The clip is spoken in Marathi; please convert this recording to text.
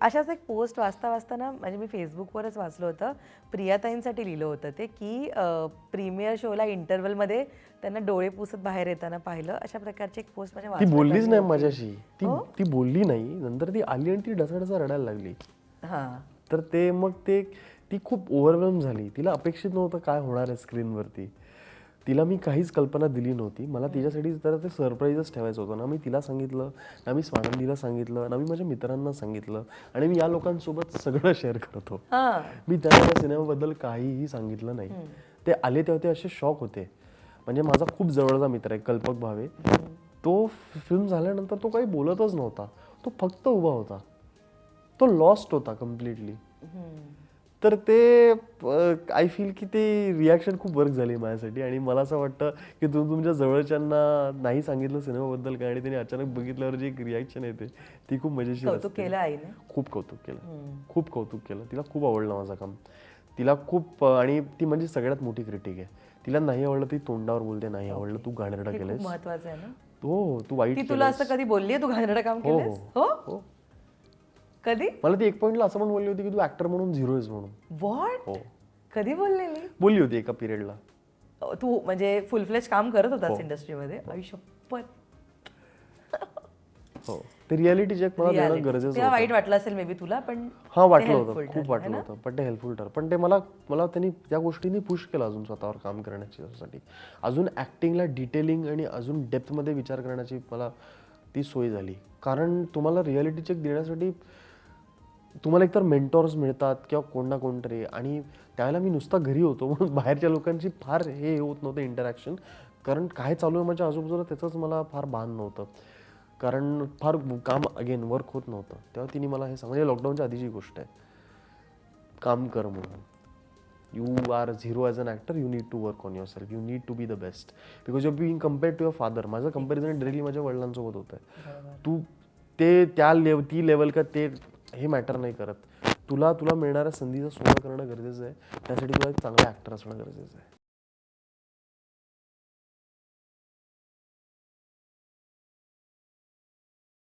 अशाच एक पोस्ट वाचता वाचताना म्हणजे मी फेसबुकवरच वाचलं होतं. प्रियाताईंसाठी लिहिलं होतं ते की प्रीमियर शोला इंटरवलमध्ये त्यांना डोळे पुसत बाहेर येताना पाहिलं. अशा प्रकारची एक पोस्ट म्हणजे ती बोललीच नाही. माझ्याशी. ती हो? ती बोलली नाही. नंतर ती आली आणि ती डसाडसा रडायला लागली. हां. तर ते मग ते ती खूप ओव्हरवेल्म झाली. तिला अपेक्षित नव्हतं काय होणार आहे स्क्रीनवरती. तिला मी काहीच कल्पना दिली नव्हती. मला तिच्यासाठी तर ते सरप्राईजच ठेवायचं होतं ना. मी तिला सांगितलं ना मी स्वानंदीला सांगितलं ना मी माझ्या मित्रांना सांगितलं आणि मी या लोकांसोबत सगळं शेअर करतो मी त्यांना त्या सिनेमाबद्दल काहीही सांगितलं नाही. ते आले तेव्हा ते असे शॉक होते. म्हणजे माझा खूप जवळचा मित्र आहे कल्पक भावे. तो फिल्म झाल्यानंतर तो काही बोलतच नव्हता. तो फक्त उभा होता. तो लॉस्ट होता कम्प्लिटली तर ते आय फील की ते रिॲक्शन खूप वर्क झाली माझ्यासाठी. आणि मला असं वाटतं की तुम्ही तुमच्या जवळच्यांना नाही सांगितलं सिनेमाबद्दल काय आणि त्यांनी अचानक बघितल्यावर जी एक रिॲक्शन येते ती खूप मजेशीर केलं खूप कौतुक केलं. खूप कौतुक केलं. तिला खूप आवडलं माझं काम. तिला खूप आणि ती म्हणजे सगळ्यात मोठी क्रिटिक आहे. तिला नाही आवडलं ती तोंडावर बोलते नाही आवडलं तू घाणेरडं केलंस महत्वाचं आहे ना? हो तू वाईट तुला असं कधी बोलली तू घाणेरडं काम केलंस हो? हो. कधी? मला ती एक पॉईंटला असं पण बोलली होती की तू ऍक्टर म्हणून झिरो आहेस म्हणून. वॉट हो. कधी बोललेली? बोलली होती एका पिरियडला तू म्हणजे फुल फ्लेज काम करत होतास हो. इंडस्ट्रीमध्ये आयुष्यपत हो. ते रियालिटी चेक मला देणं गरजेचं होतं. वाईट वाटलं असेल मे बी तुला पण हा वाटलं होतं. खूप है वाटलं? होतं पण ते हेल्पफुल ठर पण ते मला मला त्यांनी त्या गोष्टींनी पुश केलं अजून स्वतःवर काम करण्यासाठी अजून ॲक्टिंगला डिटेलिंग आणि अजून डेप्थमध्ये विचार करण्याची मला ती सोय झाली. कारण तुम्हाला रियालिटी चेक देण्यासाठी तुम्हाला एकतर मेंटॉर्स मिळतात किंवा कोण ना कोणतरी. आणि त्यावेळेला मी नुसता घरी होतो म्हणून बाहेरच्या लोकांची फार हे होत नव्हतं इंटरॅक्शन कारण काय चालू आहे माझ्या आजूबाजूला त्याचंच मला फार भान नव्हतं. कारण फार काम अगेन वर्क होत नव्हतं. तेव्हा तिने मला हे सांग म्हणजे लॉकडाऊनच्या आधीची गोष्ट आहे. काम कर म्हणून. You are zero as an actor you need to work on yourself you need to be the best because you being compared to your father माझं कंपॅरिझन डिरेक्टली माझ्या वडिलांसोबत होतं तू ते त्या लेव ती लेवल का ते हे मॅटर नाही करत. तुला तुला मिळणाऱ्या संधीचा सोनं करणं गरजेचं आहे. त्यासाठी तुला एक चांगला ॲक्टर असणं गरजेचं आहे.